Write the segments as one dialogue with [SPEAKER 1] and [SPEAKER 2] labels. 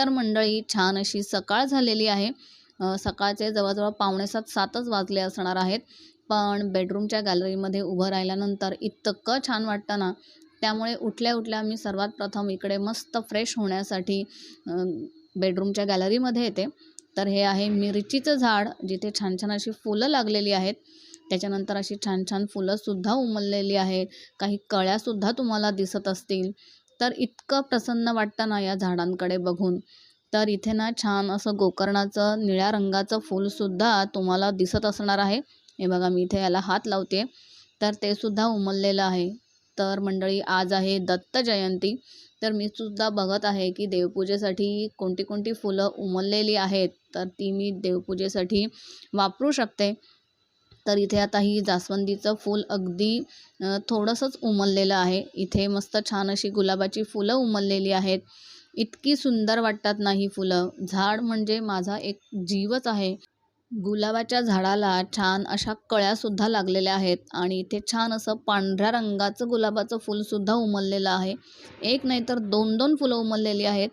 [SPEAKER 1] तर मंडळी छान अशी सकाळ झालेली आहे. सकाळचे जवळजवळ पावणे सात सातच वाजले असणार आहेत. पण बेडरूमच्या गॅलरीमध्ये उभं राहिल्यानंतर इतकं छान वाटतं ना त्यामुळे उठल्या उठल्या मी सर्वात प्रथम इकडे मस्त फ्रेश होण्यासाठी बेडरूमच्या गॅलरीमध्ये येते. तर हे आहे मिरचीचं झाड जिथे छान छान अशी फुलं लागलेली आहेत. त्याच्यानंतर अशी छान छान फुलंसुद्धा उमललेली आहेत. काही कळ्यासुद्धा तुम्हाला दिसत असतील. तर इतकं प्रसन्न वाटतं ना या झाडांकडे बघून. तर इथे ना छान असं गोकर्णाचं निळ्या रंगाचं फूलसुद्धा तुम्हाला दिसत असणार आहे. हे बघा मी इथे याला हात लावते तर ते सुद्धा उमललेलं आहे. तर मंडळी आज आहे दत्त जयंती. तर मी सुद्धा बघत आहे की देवपूजेसाठी कोणती कोणती फुलं उमललेली आहेत. तर ती मी देवपूजेसाठी वापरू शकते. तर इथे आता ही जास्वंदीचं फूल अगदी थोडंसंच उमललेलं आहे. इथे मस्त छान अशी गुलाबाची फुलं उमललेली आहेत. इतकी सुंदर वाटतात ना ही फुलं. झाड म्हणजे माझा एक जीवच आहे. गुलाबाच्या झाडाला छान अशा कळ्यासुद्धा लागलेल्या आहेत आणि इथे छान असं पांढऱ्या रंगाचं गुलाबाचं फुलसुद्धा उमललेलं आहे. एक नाही तर दोन दोन फुलं उमललेली आहेत.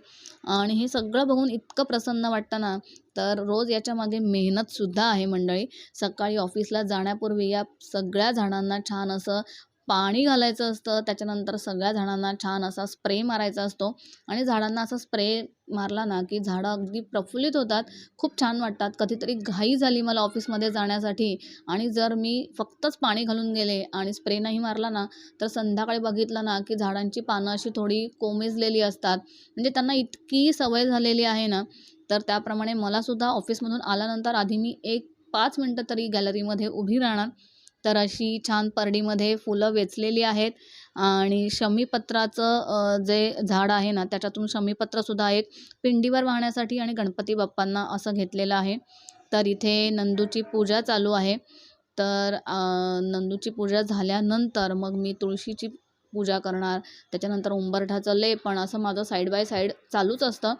[SPEAKER 1] आणि हे सगळं बघून इतकं प्रसन्न वाटतं ना. तर रोज याच्यामागे मेहनतसुद्धा आहे मंडळी. सकाळी ऑफिसला जाण्यापूर्वी या सगळ्या झाडांना छान असं पाणी घालायचं असतं. त्याच्यानंतर सगळ्या झाडांना छान असा स्प्रे मारायचा असतो. आणि झाडांना असा स्प्रे मारला ना की झाडं अगदी प्रफुल्लित होतात. खूप छान वाटतात. कधीतरी घाई झाली मला ऑफिसमध्ये जाण्यासाठी. आणि जर मी फक्तच पाणी घालून गेले आणि स्प्रे नाही मारला ना तर संध्याकाळी बघितलं ना की झाडांची पानं अशी थोडी कोमेजलेली असतात. म्हणजे त्यांना इतकी सवय झालेली आहे ना तर त्याप्रमाणे मलासुद्धा ऑफिसमधून आल्यानंतर आधी मी एक पाच मिनटं तरी गॅलरीमध्ये उभी राहणार. तर अशी छान परडीमध्ये फुलं वेचलेली आहेत. आणि शमीपत्राचं जे झाड आहे ना त्याच्यातून शमीपत्रसुद्धा एक पिंडीवर वाहण्यासाठी आणि गणपती बाप्पांना असं घेतलेलं आहे. तर इथे नंदूची पूजा चालू आहे. तर नंदूची पूजा झाल्यानंतर मग मी तुळशीची पूजा करणार. त्याच्यानंतर उंबरठ्याचं लेपण असं माझं साईड बाय साईड चालूच असतं.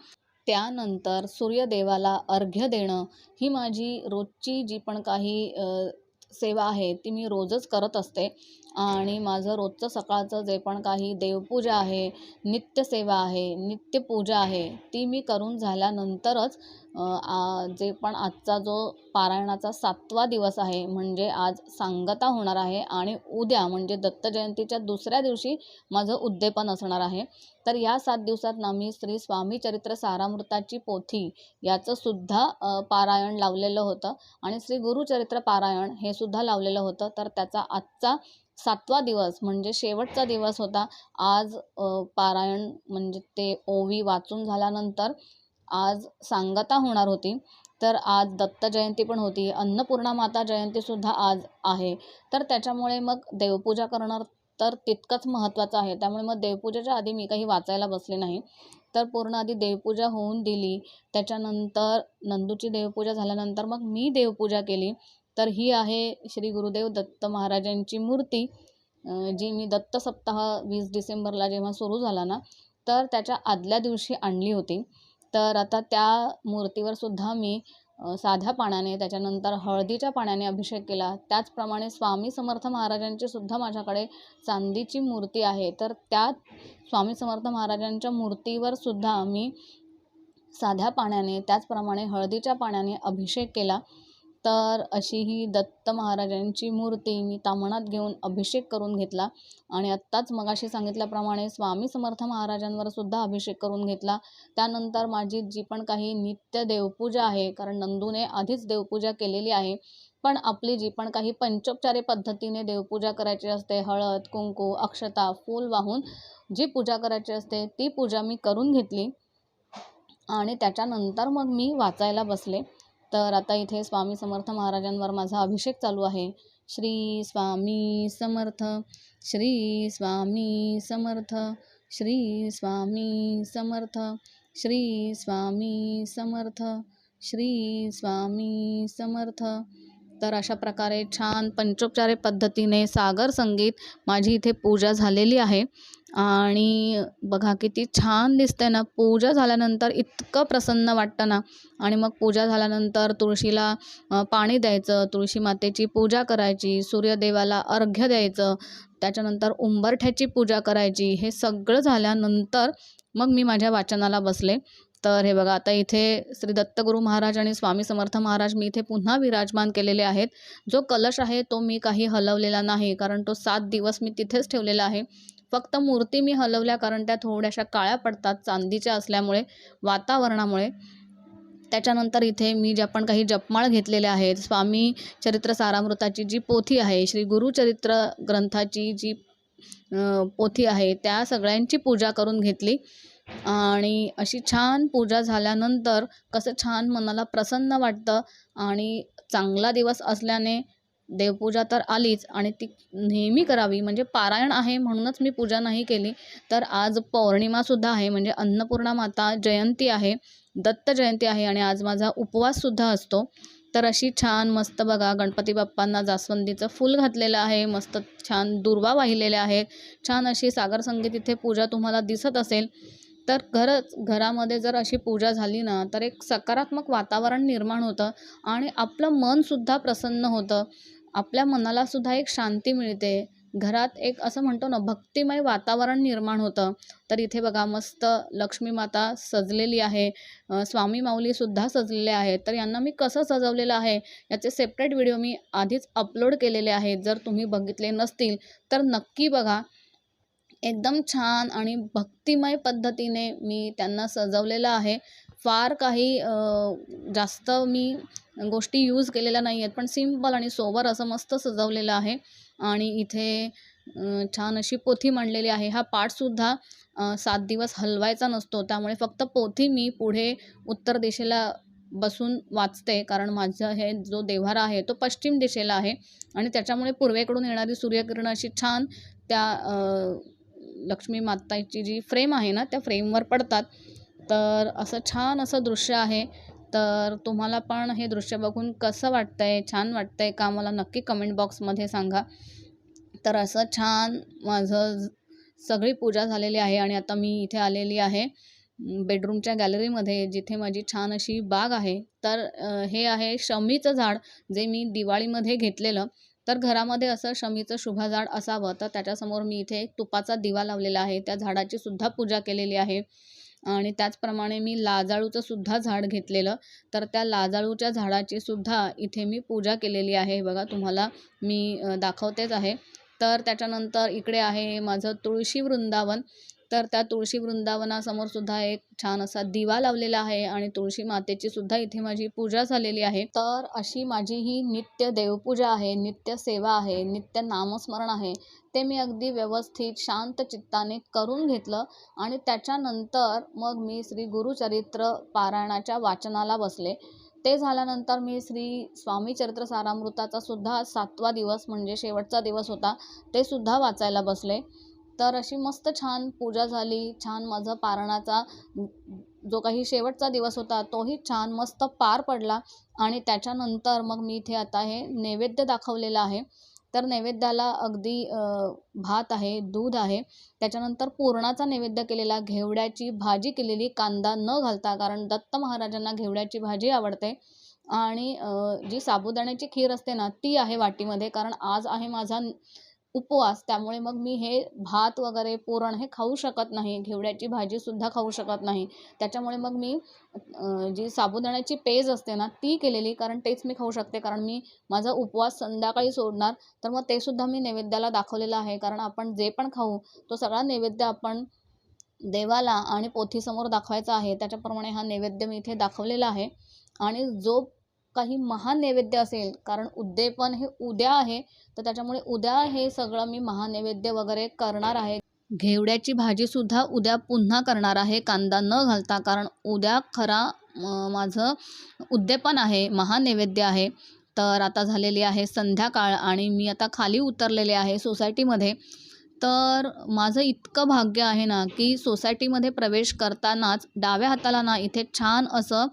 [SPEAKER 1] त्यानंतर सूर्यदेवाला अर्घ्य देणं ही माझी रोजची जी पण काही सेवा आहे ती मी रोजच करत असते. आणि माझं रोजचं सकाळचं जे पण काही देवपूजा आहे नित्यसेवा आहे नित्यपूजा आहे ती मी करून झाल्यानंतरच आ जे पण आजचा जो पारायणाचा सातवा दिवस आहे म्हणजे आज सांगता होणार आहे आणि उद्या म्हणजे दत्त जयंतीच्या दुसऱ्या दिवशी माझं उद्देपन असणार आहे. तर या सात दिवसात ना मी श्री स्वामी चरित्र सारामृताची पोथी याचं सुद्धा पारायण लावलेलं होतं. आणि श्री गुरुचरित्र पारायण हे सुद्धा लावलेलं होतं. तर त्याचा आजचा सातवा दिवस म्हणजे शेवटचा दिवस होता. आज पारायण म्हणजे ते ओवी वाचून झाल्यानंतर आज सांगता होणार होती. तर आज दत्त जयंती पण होती. अन्नपूर्णा माता जयंतीसुद्धा आज आहे. तर त्याच्यामुळे मग देवपूजा करणं तर तितकंच महत्त्वाचं आहे. त्यामुळे मग देवपूजेच्या आधी मी काही वाचायला बसले नाही. तर पूर्ण आधी देवपूजा होऊन दिली. त्याच्यानंतर नंदूची देवपूजा झाल्यानंतर मग मी देवपूजा केली. तर ही आहे श्री गुरुदेव दत्त महाराजांची मूर्ती जी मी दत्त सप्ताह वीस डिसेंबरला जेव्हा सुरू झाला ना तर त्याच्या आदल्या दिवशी आणली होती. तर आता त्या मूर्तीवर सुद्धा मी साध्या पाण्याने त्याच्यानंतर हळदीच्या पाण्याने अभिषेक केला. त्याचप्रमाणे स्वामी समर्थ महाराजांची सुद्धा माझ्याकडे चांदीची मूर्ती आहे. तर त्या स्वामी समर्थ महाराजांच्या मूर्तीवर सुद्धा मी साध्या पाण्याने त्याचप्रमाणे हळदीच्या पाण्याने अभिषेक केला. तर अशी ही दत्त महाराजांची मूर्ती मी तामणात घेऊन अभिषेक करून घेतला. आणि आत्ताच मगाशी सांगितल्याप्रमाणे स्वामी समर्थ महाराजांवर सुद्धा अभिषेक करून घेतला. त्यानंतर माझी जी पण काही नित्य देवपूजा आहे कारण नंदूने आधीच देवपूजा केलेली आहे पण आपली जी पण काही पंचोपचारी पद्धतीने देवपूजा करायची असते हळद कुंकू अक्षता फूल वाहून जी पूजा करायची असते ती पूजा मी करून घेतली. आणि त्याच्यानंतर मग मी वाचायला बसले. तर आता इथे स्वामी समर्थ महाराजांवर माझा अभिषेक चालू आहे. श्री स्वामी समर्थ श्री स्वामी समर्थ श्री स्वामी समर्थ श्री स्वामी समर्थ श्री स्वामी समर्थ. तर अशा प्रकारे छान पंचोपचारे पद्धतीने सागर संगीत माझी इथे पूजा झालेली आहे. आणि बघा किती छान दिसते ना पूजा झाल्यानंतर इतकं प्रसन्न वाटतं ना. आणि मग पूजा झाल्यानंतर तुळशीला पाणी द्यायचं तुळशी मातेची पूजा करायची सूर्यदेवाला अर्घ्य द्यायचं त्याच्यानंतर उंबरठ्याची पूजा करायची हे सगळं झाल्यानंतर मग मी माझ्या वाचनाला बसले. तर हे बघा आता इथे श्री दत्तगुरू महाराज आणि स्वामी समर्थ महाराज मी इथे पुन्हा विराजमान केलेले आहेत. जो कलश आहे तो मी काही हलवलेला नाही कारण तो सात दिवस मी तिथेच ठेवलेला आहे. फक्त मूर्ती मी हलवल्या कारण त्या थोड्याशा काळ्या पडतात चांदीच्या असल्यामुळे वातावरणामुळे. त्याच्यानंतर इथे मी ज्या पण काही जपमाळ घेतलेल्या आहेत स्वामी चरित्र सारामृताची जी पोथी आहे श्री गुरुचरित्र ग्रंथाची जी पोथी आहे त्या सगळ्यांची पूजा करून घेतली. आणि अशी छान पूजा झाल्यानंतर कसं छान मनाला प्रसन्न वाटतं आणि चांगला दिवस असल्याने देवपूजा तर आलीच आणि ती नेहमी करावी. म्हणजे पारायण आहे म्हणूनच मी पूजा नाही केली. तर आज पौर्णिमासुद्धा आहे. म्हणजे अन्नपूर्णा माता जयंती आहे. दत्त जयंती आहे आणि आज माझा उपवाससुद्धा असतो. तर अशी छान मस्त बघा गणपती बाप्पांना जास्वंदीचं फूल घातलेलं आहे. मस्त छान दुर्वा वाहिलेल्या आहेत. छान अशी सागर संगीत इथे पूजा तुम्हाला दिसत असेल. तर घरच घरामध्ये जर अशी पूजा झाली ना तर एक सकारात्मक वातावरण निर्माण होतं आणि आपलं मनसुद्धा प्रसन्न होतं. आपल्या मनाला सुद्धा एक शांती मिळते. घरात एक असं म्हणतो ना भक्तिमय वातावरण निर्माण होतं. तर इथे बघा मस्त लक्ष्मी माता सजलेली आहे. स्वामी माऊलीसुद्धा सजलेले आहेत. तर यांना मी कसं सजवलेलं आहे याचे सेपरेट व्हिडिओ मी आधीच अपलोड केलेले आहेत. जर तुम्ही बघितले नसतील तर नक्की बघा. एकदम छान आणि भक्तिमय पद्धतीने मी त्यांना सजवलेलं आहे. फार काही जास्त मी गोष्टी यूज केलेल्या नाही आहेत पण सिंपल आणि सोबर असं मस्त सजवलेलं आहे. आणि इथे छान अशी पोथी मांडलेली आहे. हा पाठसुद्धा सात दिवस हलवायचा नसतो. त्यामुळे फक्त पोथी मी पुढे उत्तर दिशेला बसून वाचते. कारण माझं हे जो देव्हारा आहे तो पश्चिम दिशेला आहे. आणि त्याच्यामुळे पूर्वेकडून येणारी सूर्यकिरण अशी छान त्या लक्ष्मी माताची जी फ्रेम आहे ना त्या फ्रेमवर पडतात. तर असं छान असं दृश्य आहे. तर तुम्हाला पण हे दृश्य बघून कसं वाटतं आहे छान वाटतं आहे का? मला नक्की कमेंट बॉक्समध्ये सांगा. तर असं छान माझं सगळी पूजा झालेली आहे आणि आता मी इथे आलेली आहे बेडरूमच्या गॅलरीमध्ये जिथे माझी छान अशी बाग आहे. तर हे आहे शमीचं झाड जे मी दिवाळीमध्ये घेतलेलं. तर घरामध्ये असं शमीचं शुभ झाड असावं तर त्याच्यासमोर मी इथे एक तुपाचा दिवा लावलेला आहे. त्या झाडाची सुद्धा पूजा केलेली आहे. आणि त्याचप्रमाणे मी लाजाळूचं सुद्धा झाड घेतलेलं. तर त्या लाजाळूच्या झाडाची सुद्धा इथे मी पूजा केलेली आहे. बघा तुम्हाला मी दाखवतेच आहे. तर त्याच्यानंतर इकडे आहे माझं तुळशी वृंदावन. तर त्या तुळशी वृंदावनासमोर सुद्धा एक छान असा दिवा लावलेला आहे आणि तुळशी मातेची सुद्धा इथे माझी पूजा झालेली आहे. तर अशी माझी ही नित्य देवपूजा आहे नित्य सेवा आहे नित्य नामस्मरण आहे. ते मी अगदी व्यवस्थित शांत चित्ताने करून घेतलं आणि त्याच्यानंतर मग मी श्री गुरुचरित्र पारायणाच्या वाचनाला बसले. ते झाल्यानंतर मी श्री स्वामी चरित्र सारामृताचा सुद्धा सातवा दिवस म्हणजे शेवटचा दिवस होता ते सुद्धा वाचायला बसले. तर अशी मस्त छान पूजा झाली छान माझा पारणाचा जो काही शेवटचा दिवस होता तोही छान मस्त पार पडला आणि त्याच्यानंतर मग मी इथे आता हे नैवेद्य दाखवलेलं आहे. तर नैवेद्याला अगदी भात आहे दूध आहे. त्याच्यानंतर पुरणाचा नैवेद्य केलेला घेवड्याची भाजी केलेली कांदा न घालता कारण दत्त महाराजांना घेवड्याची भाजी आवडते. आणि जी साबुदाण्याची खीर असते ना ती आहे वाटीमध्ये कारण आज आहे माझा उपवास त्यामुळे मग मी हे भात वगैरे पुरण हे खाऊ शकत नाही. घेवड्याची भाजीसुद्धा खाऊ शकत नाही. त्याच्यामुळे मग मी जी साबुदाण्याची पेज असते ना ती केलेली कारण तेच मी खाऊ शकते. कारण मी माझा उपवास संध्याकाळी सोडणार तर मग ते सुद्धा मी नैवेद्याला दाखवलेलं आहे. कारण आपण जे पण खाऊ तो सगळा नैवेद्य आपण देवाला आणि पोथीसमोर दाखवायचा आहे. त्याच्याप्रमाणे हा नैवेद्य मी इथे दाखवलेला आहे. आणि जो काही महान नैवेद्य असेल कारण उद्यापन हे उद्या आहे तर त्याच्यामुळे उद्या हे सगळं मी महानैवेद्य वगैरे करणार आहे. घेवड्याची भाजीसुद्धा उद्या पुन्हा करणार आहे कांदा न घालता कारण उद्या खरा माझं उद्यापन आहे महानैवेद्य आहे. तर आता झालेली आहे संध्याकाळ आणि मी आता खाली उतरलेले आहे सोसायटीमध्ये. तर माझं इतकं भाग्य आहे ना की सोसायटीमध्ये प्रवेश करतानाच डाव्या हाताला ना इथे छान असं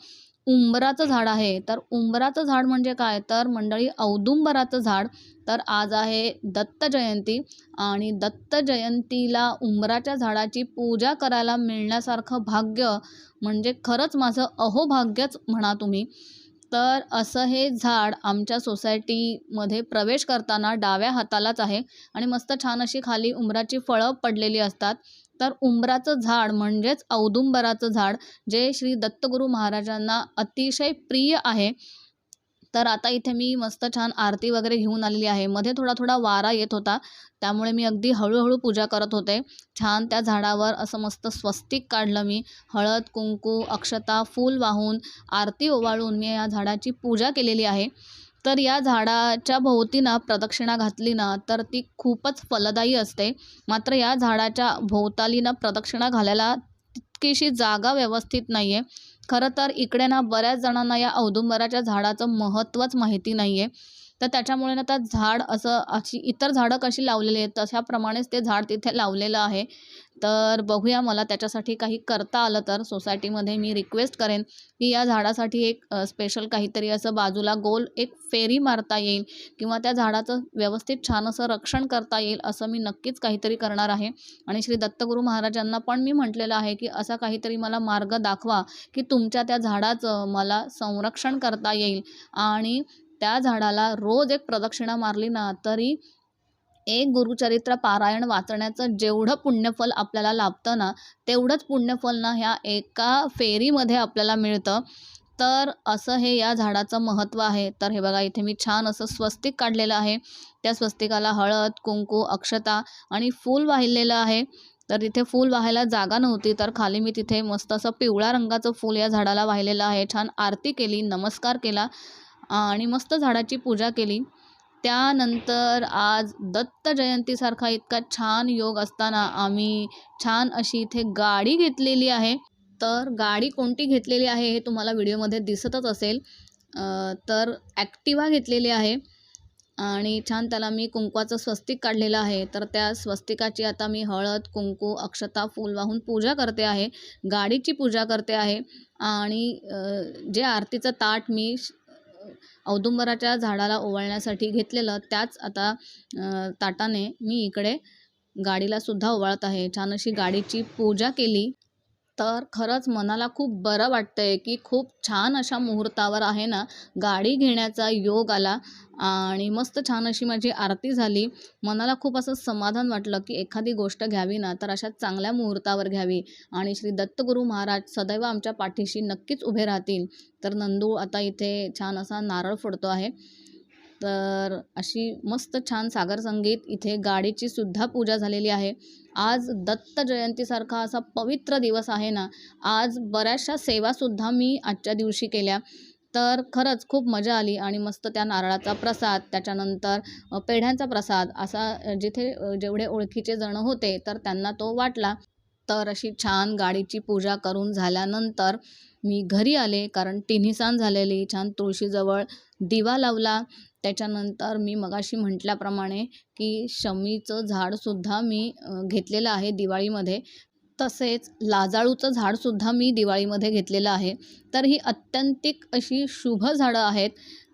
[SPEAKER 1] उंबराचं झाड आहे. तर उंबराचं झाड म्हणजे काय? तर मंडळी औदुंबराचं झाड. तर आज आहे दत्त जयंती आणि दत्त जयंतीला उंबराच्या झाडाची पूजा करायला मिळण्यासारखं भाग्य म्हणजे खरंच माझं अहोभाग्यच म्हणा तुम्ही. तर असं हे झाड आमच्या सोसायटीमध्ये प्रवेश करताना डाव्या हातालाच आहे आणि मस्त छान अशी खाली उंबराची फळं पडलेली असतात. तर उंबराचं झाड म्हणजेच औदुंबराचं झाड जे श्री दत्तगुरू महाराजांना अतिशय प्रिय आहे. तर आता इथे मी मस्त छान आरती वगैरे घेऊन आलेली आहे. मध्ये थोडा थोडा वारा येत होता त्यामुळे मी अगदी हळूहळू पूजा करत होते. छान त्या झाडावर असं मस्त स्वस्तिक काढलं मी. हळद कुंकू अक्षता फूल वाहून आरती ओवाळून मी या झाडाची पूजा केलेली आहे. तर या झाडाच्या भोवती ना प्रदक्षिणा घातली ना तर ती खूपच फलदायी असते. मात्र या झाडाच्या भोवताली ना प्रदक्षिणा घालायला तितकीशी जागा व्यवस्थित नाही आहे खरं तर इकडे ना बऱ्याच जणांना या औदुंबराच्या झाडाचं महत्त्वच माहिती नाही आहे तर त्याच्यामुळे ना त्या झाड असं अशी इतर झाडं कशी लावलेली आहेत तशाप्रमाणेच ते झाड तिथे लावलेलं आहे. तर बघूया मला त्याच्यासाठी काही करता आलं तर सोसायटीमध्ये मी रिक्वेस्ट करेन की या झाडासाठी एक स्पेशल काहीतरी असं बाजूला गोल एक फेरी मारता येईल किंवा त्या झाडाचं व्यवस्थित छान असं रक्षण करता येईल असं मी नक्कीच काहीतरी करणार आहे. आणि श्री दत्तगुरू महाराजांना पण मी म्हटलेलं आहे की असा काहीतरी मला मार्ग दाखवा की तुमच्या त्या झाडाचं मला संरक्षण करता येईल. आणि त्या झाडाला रोज एक प्रदक्षिणा मारली ना तरी एक गुरुचरित्र पारायण वाचण्याचं जेवढं पुण्यफल आपल्याला लाभतं ना तेवढंच पुण्यफल ना ह्या एका फेरीमध्ये आपल्याला मिळतं. तर असं हे या झाडाचं महत्त्व आहे. तर हे बघा इथे मी छान असं स्वस्तिक काढलेलं आहे. त्या स्वस्तिकाला हळद कुंकू अक्षता आणि फूल वाहिलेलं आहे. तर तिथे फूल वाहायला जागा नव्हती तर खाली मी तिथे मस्त असं पिवळ्या रंगाचं फूल या झाडाला वाहिलेलं आहे. छान आरती केली नमस्कार केला. आणि मस्त झाडाची पूजा केली. त्यानंतर आज दत्त जयंतीसारखा इतका छान योग असताना आम्ही छान अशी इथे गाडी घेतलेली आहे. तर गाडी कोणती घेतलेली आहे हे तुम्हाला व्हिडिओमध्ये दिसतच असेल. तर ॲक्टिवा घेतलेली आहे. आणि छान त्याला मी कुंकवाचं स्वस्तिक काढलेलं आहे. तर त्या स्वस्तिकाची आता मी हळद कुंकू अक्षता फूल वाहून पूजा करते आहे. गाडीची पूजा करते आहे. आणि जे आरतीचं ताट मी औदुंबराच्या झाडाला ओवाळण्यासाठी घेतलेलं त्याच आता ताटाने मी इकडे गाडीला सुद्धा ओवाळत आहे. छान अशी गाडीची पूजा केली. तर खरंच मनाला खूप बरं वाटतं आहे की खूप छान अशा मुहूर्तावर आहे ना गाडी घेण्याचा योग आला आणि मस्त छान अशी माझी आरती झाली. मनाला खूप असं समाधान वाटलं की एखादी गोष्ट घ्यावी ना तर अशा चांगल्या मुहूर्तावर घ्यावी. आणि श्री दत्तगुरू महाराज सदैव आमच्या पाठीशी नक्कीच उभे राहतील. तर नंदू आता इथे छान असा नारळ फोडतो आहे. तर अशी मस्त छान सागर संगीत इथे गाडीची सुद्धा पूजा झालेली आहे. आज दत्त जयंतीसारखा असा पवित्र दिवस आहे ना आज बऱ्याचशा सेवासुद्धा मी आजच्या दिवशी केल्या. तर खरंच खूप मजा आली आणि मस्त त्या नारळाचा प्रसाद त्याच्यानंतर पेढ्यांचा प्रसाद असा जिथे जेवढे ओळखीचे जण होते तर त्यांना तो वाटला. तर अशी छान गाडीची पूजा करून झाल्यानंतर मी घरी आले कारण तिन्हीसान झालेली छान तुळशीजवळ दिवा लावला. त्याच्यानंतर मी मगाशी म्हटल्याप्रमाणे की शमीचं झाडसुद्धा मी घेतलेलं आहे दिवाळीमध्ये. तसेच लाजाळूचं झाडसुद्धा मी दिवाळीमध्ये घेतलेलं आहे. तर ही अत्यंतिक अशी शुभ झाडं आहेत.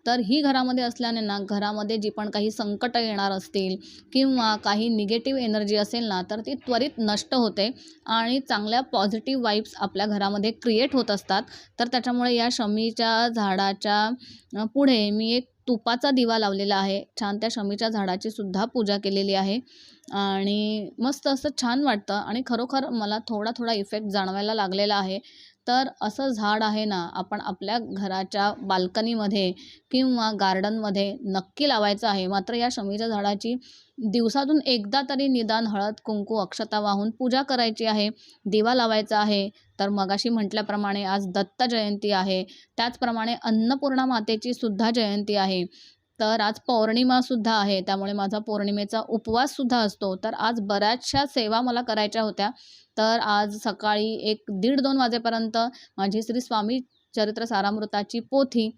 [SPEAKER 1] तर ही घरामध्ये असल्याने ना घरामध्ये जी पण काही संकट येणार असतील किंवा काही निगेटिव्ह एनर्जी असेल ना तर ती त्वरित नष्ट होते आणि चांगल्या पॉझिटिव्ह वाईब्स आपल्या घरामध्ये क्रिएट होत असतात. तर त्याच्यामुळे या शमीच्या झाडाच्या पुढे मी एक तुपाचा दिवा लावलेला आहे. छान त्या शमीच्या झाडाची सुद्धा पूजा केलेली आहे. आणि मस्त असं छान वाटतं. आणि खरोखर मला थोडा थोडा इफेक्ट जाणवायला लागलेला आहे. तर असं झाड आहे ना आपण आपल्या घराच्या बाल्कनीमध्ये किंवा गार्डनमध्ये नक्की लावायचं आहे. मात्र या शमीच्या झाडाची दिवसातून एकदा तरी निदान हळद कुंकू अक्षता वाहून पूजा करायची आहे. दिवा लावायचा आहे. तर मगाशी म्हटल्याप्रमाणे आज दत्त जयंती आहे. त्याचप्रमाणे अन्नपूर्णा मातेची सुद्धा जयंती आहे. तर आज पौर्णिमासुद्धा आहे त्यामुळे माझा पौर्णिमेचा उपवाससुद्धा असतो. तर आज बऱ्याचशा सेवा मला करायच्या होत्या. तर आज सकाळी एक दीड दोन वाजेपर्यंत माझी श्री स्वामी चरित्र सारामृताची पोथी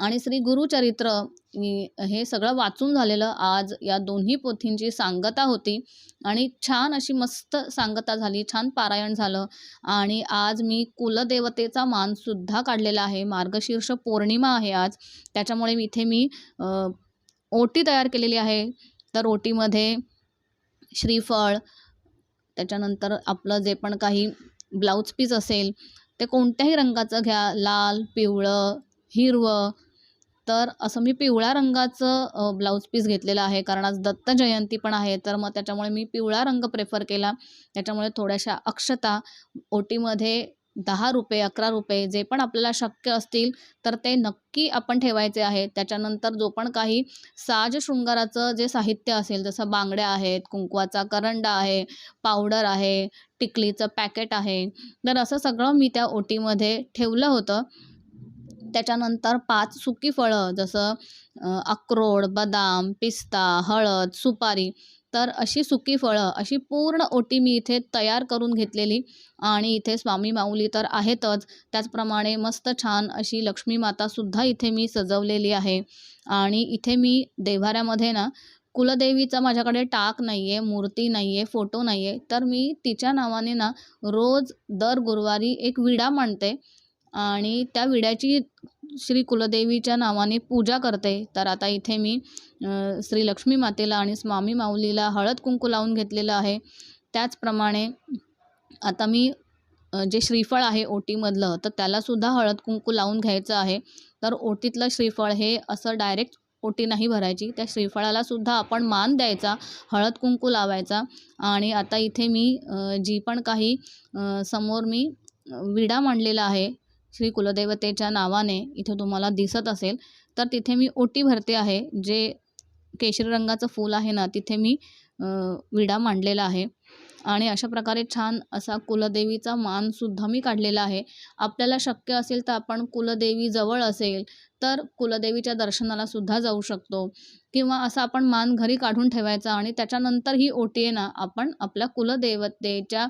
[SPEAKER 1] आणि श्री गुरुचरित्र हे सगळं वाचून झालेलं आज या दोन्ही पोथींची सांगता होती. आणि छान अशी मस्त सांगता झाली छान पारायण झालं. आणि आज मी कुलदेवतेचा मानसुद्धा काढलेला आहे. मार्गशीर्ष पौर्णिमा आहे आज. त्याच्यामुळे मी इथे मी ओटी तयार केलेली आहे. तर ओटीमध्ये श्रीफळ त्याच्यानंतर आपलं जे पण काही ब्लाऊज पीस असेल ते कोणत्याही रंगाचं घ्या. लाल पिवळं हिरवं तर असं मी पिवळ्या रंगाचं ब्लाऊज पीस घेतलेलं आहे. कारण आज दत्त जयंती पण आहे तर मग त्याच्यामुळे मी पिवळा रंग प्रेफर केला. त्याच्यामुळे थोड्याशा अक्षता ओटीमध्ये दहा रुपये अकरा रुपये जे पण आपल्याला शक्य असतील तर ते नक्की आपण ठेवायचे आहे त्याच्यानंतर जो पण काही साज शृंगाराचं जे साहित्य असेल जसं बांगड्या आहेत कुंकवाचा करंडा आहे पावडर आहे टिकलीचं पॅकेट आहे तर असं सगळं मी त्या ओटीमध्ये ठेवलं होतं. त्याच्यानंतर पाच सुकी फळं जसं अक्रोड बदाम पिस्ता हळद सुपारी तर अशी सुकी फळं अशी पूर्ण ओटी मी इथे तयार करून घेतलेली आणि इथे स्वामी माऊली तर आहेतच. त्याचप्रमाणे मस्त छान अशी लक्ष्मी मातासुद्धा इथे मी सजवलेली आहे. आणि इथे मी देव्हाऱ्यामध्ये ना कुलदेवीचा माझ्याकडे टाक नाही आहे मूर्ती नाही आहे फोटो नाही आहे तर मी तिच्या नावाने ना रोज दर गुरुवारी एक विडा मांडते. आणि त्या विड्याची श्री कुलदेवीच्या नावाने पूजा करते. तर आता इथे मी श्री लक्ष्मी मातेला आणि स्वामी माऊलीला हळद कुंकू लावून घेतलेलं आहे. त्याचप्रमाणे आता मी जे श्रीफळ आहे ओटीमधलं तर त्यालासुद्धा हळद कुंकू लावून घ्यायचं आहे. तर ओटीतलं श्रीफळ हे असं डायरेक्ट ओटी नाही भरायची. त्या श्रीफळाला सुद्धा आपण मान द्यायचा हळद कुंकू लावायचा. आणि आता इथे मी जी पण काही समोर मी विडा मांडलेला आहे श्री कुलदेवतेच्या नावाने इथे तुम्हाला दिसत असेल तर तिथे मी ओटी भरते आहे जे केशरी रंगाचं फूल आहे ना तिथे मी विडा मांडलेला आहे. आणि अशा प्रकारे छान असा कुलदेवीचा मानसुद्धा मी काढलेला आहे. आपल्याला शक्य असेल तर आपण कुलदेवी जवळ असेल तर कुलदेवीच्या दर्शनाला सुद्धा जाऊ शकतो. किंवा असा आपण मान घरी काढून ठेवायचा आणि त्याच्यानंतर ही ओटी आहे ना आपण आपल्या कुलदेवतेच्या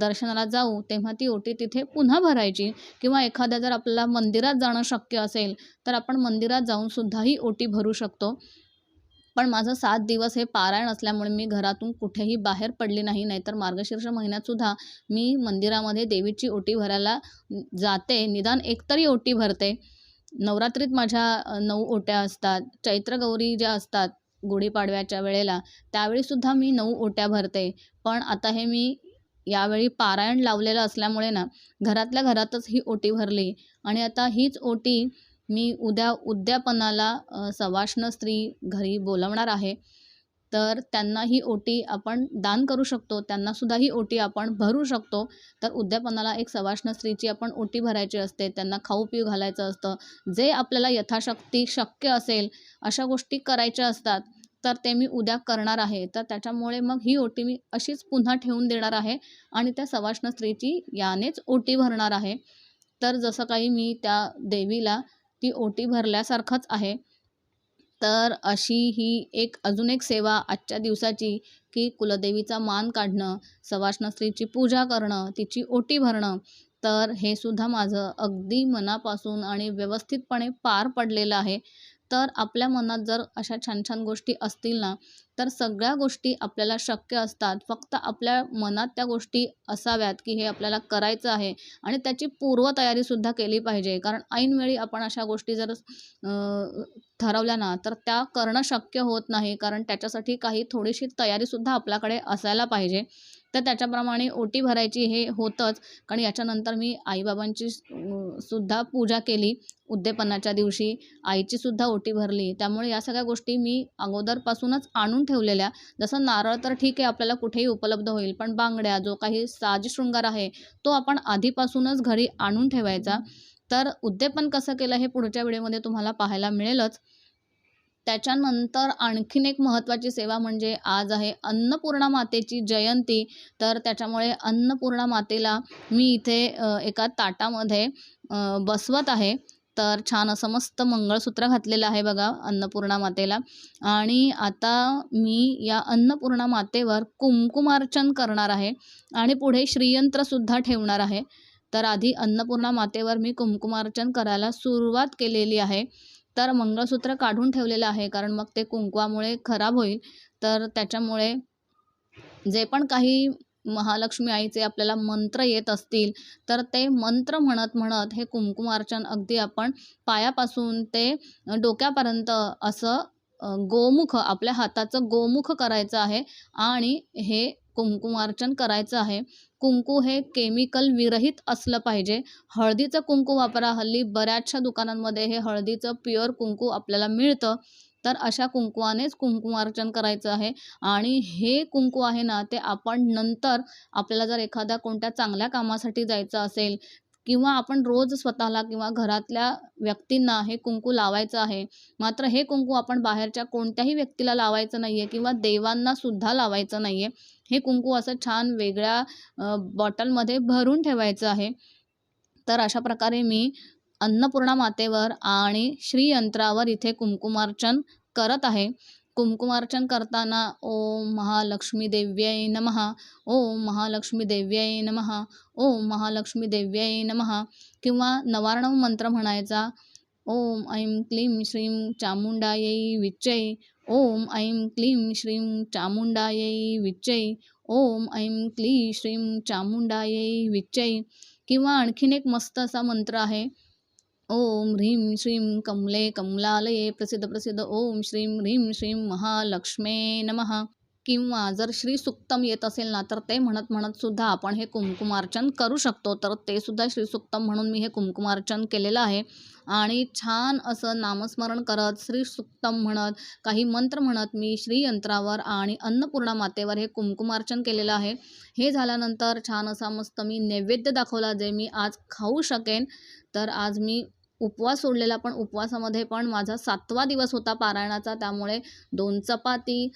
[SPEAKER 1] दर्शनाला जाऊ तेव्हा ती ओटी तिथे पुन्हा भरायची. किंवा एखाद्या जर आपल्याला मंदिरात जाणं शक्य असेल तर आपण मंदिरात जाऊन सुद्धा ही ओटी भरू शकतो. पण माझं सात दिवस हे पारायण असल्यामुळे मी घरातून कुठेही बाहेर पडली नाही नाहीतर मार्गशीर्ष महिन्यातसुद्धा मी मंदिरामध्ये देवीची ओटी भरायला जाते. निदान एकतरी ओटी भरते. नवरात्रीत माझ्या नऊ ओट्या असतात. चैत्रगौरी ज्या असतात गुढीपाडव्याच्या वेळेला त्यावेळीसुद्धा मी नऊ ओट्या भरते. पण आता हे मी यावेळी पारायण लावलेलं असल्यामुळे ना घरातल्या घरातच ही ओटी भरली. आणि आता हीच ओटी मी उद्या उद्यापनाला सवाष्ण स्त्री घरी बोलवणार आहे. तर त्यांना ही ओटी आपण दान करू शकतो. त्यांनासुद्धा ही ओटी आपण भरू शकतो. तर उद्यापनाला एक सवाष्ण स्त्रीची आपण ओटी भरायची असते. त्यांना खाऊ पिऊ घालायचं असतं. जे आपल्याला यथाशक्ती शक्य असेल अशा गोष्टी करायच्या असतात तर ते मी उद्या करणार आहे. तर त्याच्यामुळे मग ही ओटी मी अशीच पुन्हा ठेवून देणार आहे आणि त्या सवाष्ण स्त्रीची यानेच ओटी भरणार आहे. तर जसं काही मी त्या देवीला ती ओटी भरल्यासारखंच आहे. तर अशी ही एक अजून एक सेवा आजच्या दिवसाची की कुलदेवीचा मान काढणं सवाष्ण स्त्रीची पूजा करणं तिची ओटी भरणं तर हे सुद्धा माझं अगदी मनापासून आणि व्यवस्थितपणे पार पडलेलं आहे. तर आपल्या मनात जर अशा छान छान गोष्टी असतील ना तर सगळ्या गोष्टी आपल्याला शक्य असतात. फक्त आपल्या मनात त्या गोष्टी असाव्यात की हे आपल्याला करायचं आहे आणि त्याची पूर्वतयारीसुद्धा केली पाहिजे. कारण ऐनवेळी आपण अशा गोष्टी जर ठरवल्या ना तर त्या करणं शक्य होत नाही. कारण त्याच्यासाठी काही थोडीशी तयारीसुद्धा आपल्याकडे असायला पाहिजे. तर त्याच्याप्रमाणे ओटी भरायची हे होतंच. कारण याच्यानंतर मी आईबाबांची सुद्धा पूजा केली. उद्देपनाच्या दिवशी आईची सुद्धा ओटी भरली. त्यामुळे या सगळ्या गोष्टी मी अगोदरपासूनच आणून ठेवलेल्या. जसं नारळ तर ठीक आहे आपल्याला कुठेही उपलब्ध होईल. पण बांगड्या जो काही साज शृंगार आहे तो आपण आधीपासूनच घरी आणून ठेवायचा. तर उद्देपन कसं केलं हे पुढच्या व्हिडिओमध्ये तुम्हाला पाहायला मिळेलच. त्याच्यानंतर आणखीन एक महत्त्वाची सेवा म्हणजे आज आहे अन्नपूर्णा मातेची जयंती. तर त्याच्यामुळे अन्नपूर्णा मातेला मी इथे एका ताटामध्ये बसवत आहे. तर छान असं मस्त मंगळसूत्र घातलेलं आहे बघा अन्नपूर्णा मातेला. आणि आता मी या अन्नपूर्णा मातेवर कुंकुमार्चन करणार आहे आणि पुढे श्रीयंत्रसुद्धा ठेवणार आहे. तर आधी अन्नपूर्णा मातेवर मी कुंकुमार्चन करायला सुरुवात केलेली आहे. तर मंगळसूत्र काढून ठेवलेलं आहे कारण मग ते कुंकवामुळे खराब होईल. तर त्याच्यामुळे जे पण काही महालक्ष्मी आईचे आपल्याला मंत्र येत असतील तर ते मंत्र म्हणत म्हणत हे कुंकुमार्चन अगदी आपण पायापासून ते डोक्यापर्यंत असं गोमुख आपल्या हाताचं गोमुख करायचं आहे. आणि हे कुंकुमार्चन करायचं आहे. कुंकू हे केमिकल विरहित असलं पाहिजे. हळदीचं कुंकू वापरा. हल्ली बऱ्याचशा दुकानांमध्ये हे हळदीचं प्युअर कुंकू आपल्याला मिळतं. तर अशा कुंकवानेच कुंकुमार्चन करायचं आहे. आणि हे कुंकू आहे ना ते आपण नंतर आपल्याला जर एखाद्या कोणत्या चांगल्या कामासाठी जायचं असेल किंवा आपण रोज स्वतःला किंवा घरातल्या व्यक्तींना हे कुंकू लावायचं आहे. मात्र हे कुंकू आपण बाहेरच्या कोणत्याही व्यक्तीला लावायचं नाही आहे किंवा देवांना सुद्धा लावायचं नाही आहे हे कुंकू असं छान वेगळ्या बॉटलमध्ये भरून ठेवायचं आहे. तर अशा प्रकारे मी अन्नपूर्णा मातेवर आणि श्रीयंत्रावर इथे कुंकुमार्चन करत आहे. कुंकुमार्चन करताना ओम महालक्ष्मी देव्यै नमः ओम महालक्ष्मी देव्यै नमः ओम महालक्ष्मी देव्यै नमहा किंवा नवार्णव मंत्र म्हणायचा ओम ऐं क्लीं श्रीं चामुंडायै विच्चै ओम ऐं क्लीं श्रीं चामुंडायै विच्चै। ओम ऐं क्लीं श्रीं चामुंडायै विच्चै। किंवा आणखीन एक मस्त असा मंत्र आहे ओम ह्रीं श्रीं कमले कमलालये प्रसिद्ध प्रसिद्ध। ओम श्रीं ह्रीं श्रीं महालक्ष्मे नमः। किंवा जर श्री सुक्तम येत असेल ना तर ते म्हणत म्हणत सुद्धा आपण हे कुमकुमार्चन करू शकतो. तर ते सुद्धा श्री सुक्तम म्हणून मी हे कुमकुमार्चन केलेलं आहे. आणि छान असं नामस्मरण करत श्री सुक्तम म्हणत काही मंत्र म्हणत मी श्रीयंत्रावर आणि अन्नपूर्णा मातेवर हे कुमकुमार्चन केलेलं आहे. हे झाल्यानंतर छान असा मस्त मी नैवेद्य दाखवला जे मी आज खाऊ शकेन. तर आज मी उपवास सोडलेला पण उपवासामध्ये पण माझा सातवा दिवस होता पारायणाचा. त्यामुळे दोन चपाती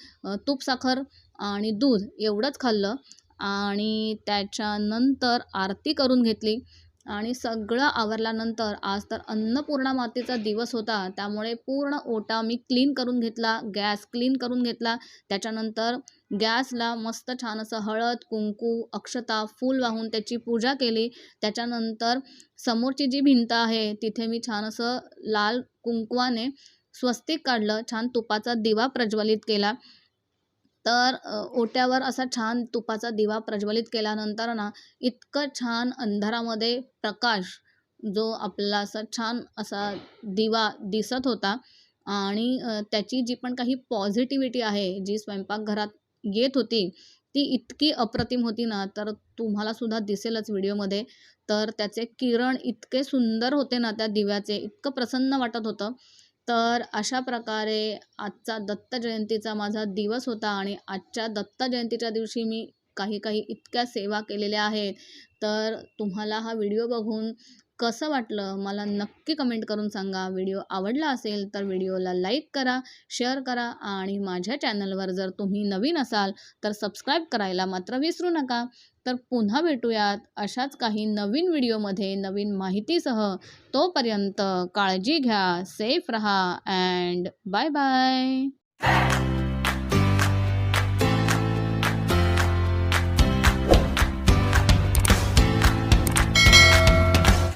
[SPEAKER 1] तूप साखर आणि दूध एवढंच खाल्लं. आणि त्याच्यानंतर आरती करून घेतली. आणि सगळं आवरल्यानंतर आज तर अन्नपूर्णा मातेचा दिवस होता. त्यामुळे पूर्ण ओटा मी क्लीन करून घेतला गॅस क्लीन करून घेतला. त्याच्यानंतर गॅसला मस्त छान असं हळद कुंकू अक्षता फूल वाहून त्याची पूजा केली. त्याच्यानंतर समोरची जी भिंत आहे तिथे मी छान असं लाल कुंकवाने स्वस्तिक काढलं छान तुपाचा दिवा प्रज्वलित केला. तर ओट्यावर असा छान तुपाचा दिवा प्रज्वलित केल्यानंतर ना इतकं छान अंधारामध्ये प्रकाश जो आपला असा छान असा दिवा दिसत होता. आणि त्याची जी पण काही पॉझिटिव्हिटी आहे जी स्वयंपाकघरात येत होती ती इतकी अप्रतिम होती ना तर तुम्हाला सुद्धा दिसेलच व्हिडिओमध्ये. तर त्याचे किरण इतके सुंदर होते ना त्या दिव्याचे इतकं प्रसन्न वाटत होतं. तर अशा प्रकारे आजचा दत्त जयंतीचा माझा दिवस होता आणि आजच्या दत्त जयंतीच्या दिवशी मी काही काही इतक्या सेवा केलेल्या आहेत. तर तुम्हाला हा व्हिडिओ बघून कसं वाटलं? मला नक्की कमेंट करून सांगा. व्हिडिओ आवडला असेल तर व्हिडिओला लाईक करा शेअर करा आणि माझ्या चॅनलवर जर तुम्ही नवीन असाल तर सबस्क्राईब करायला मात्र विसरू नका. तर पुन्हा भेटूयात अशाच काही नवीन व्हिडिओमध्ये नवीन माहितीसह. तोपर्यंत काळजी घ्या सेफ रहा अँड बाय बाय